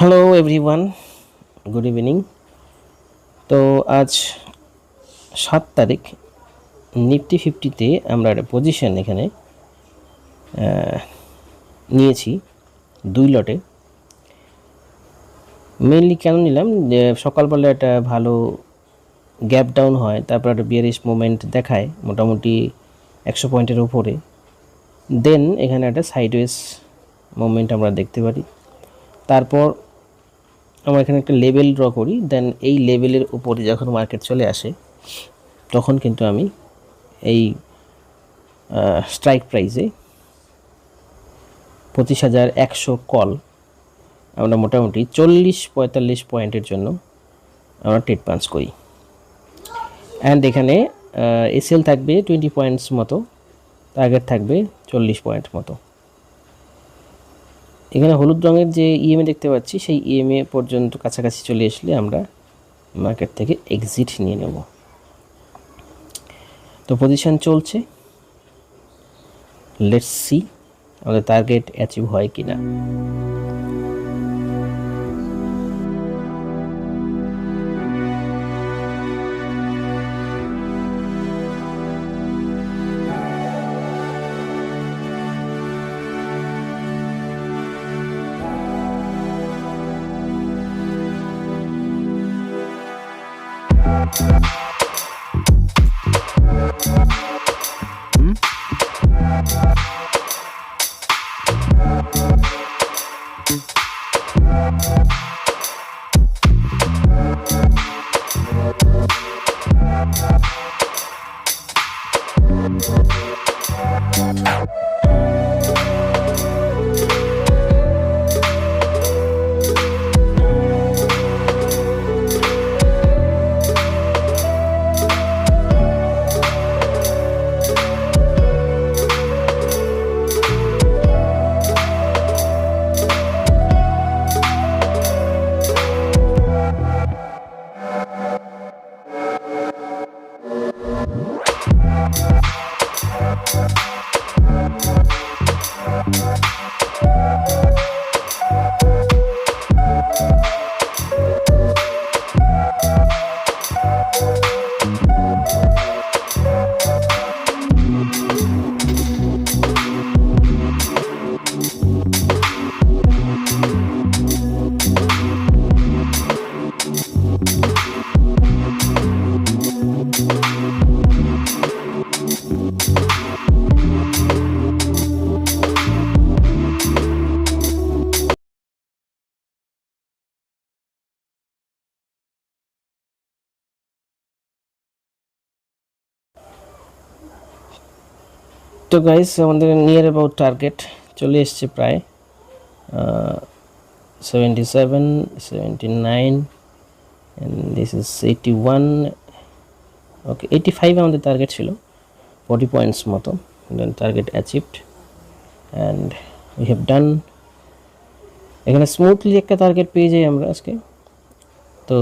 Hello everyone good evening তো আজ সাত তারিখ নিফটি ফিফটিতে আমরা একটা পজিশন এখানে নিয়েছি দুই লটে। মেনলি কেন নিলাম? যে সকালবেলা একটা ভালো গ্যাপ ডাউন হয়, তারপর একটা বিয়ারিশ মুভমেন্ট দেখায়, মোটামুটি একশো পয়েন্টের উপরে। দেন এখানে একটা সাইডওয়েজ মুভমেন্ট আমরা দেখতে পারি। তারপর আমরা এখানে একটা লেভেল ড্র করি দেন এই লেভেলের উপরে যখন মার্কেট চলে আসে, তখন কিন্তু আমি এই স্ট্রাইক প্রাইসে পঁচিশ হাজার একশো কল আমরা মোটামুটি চল্লিশ পঁয়তাল্লিশ পয়েন্টের জন্য আমরা টেট পাঞ্চ করি। অ্যান্ড এখানে এসএল থাকবে টোয়েন্টি পয়েন্টস মতো টার্গেট থাকবে চল্লিশ পয়েন্ট মতো। এখানে হলুদ রঙের যে ইএমএ দেখতে পাচ্ছি, সেই ইএমএ পর্যন্ত কাছাকাছি চলে আসলে আমরা মার্কেট থেকে এক্সিট নিয়ে নেব। তো পজিশন চলছে। লেটস সি আমাদের টার্গেট অ্যাচিভ হয় কি না Hmm? Hmm. তো গাইস আমাদের নিয়ার অ্যাবাউট টার্গেট চলে এসছে প্রায় seventy seven seventy nine this is eighty one okay eighty five আমাদের টার্গেট ছিল ফর্টি পয়েন্টস মতো then target achieved and we have done এখানে স্মুথলি একটা টার্গেট পেয়ে যাই আমরা আজকে, তো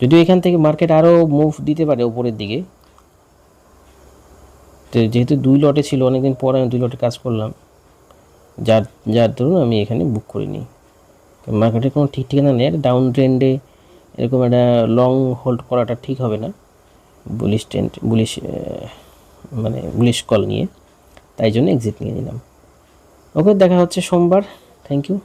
যদিও এখান থেকে মার্কেট আরও মুভ দিতে পারে উপরের দিকে তো যেহেতু দুই লটে ছিল, অনেকদিন পরে আমি দুই লটে কাজ করলাম। যার যার দরুন আমি এখানে বুক করিনি মার্কেটের কোনো ঠিক ঠিকানা নেই ডাউন ট্রেন্ডে এরকম একটা লং হোল্ড করাটা ঠিক হবে না। বুলিশ ট্রেন্ড বুলিশ মানে বুলিশ কল নিয়ে। তাই জন্য এক্সিট নিয়ে নিলাম। ওকে দেখা হচ্ছে সোমবার। Thank you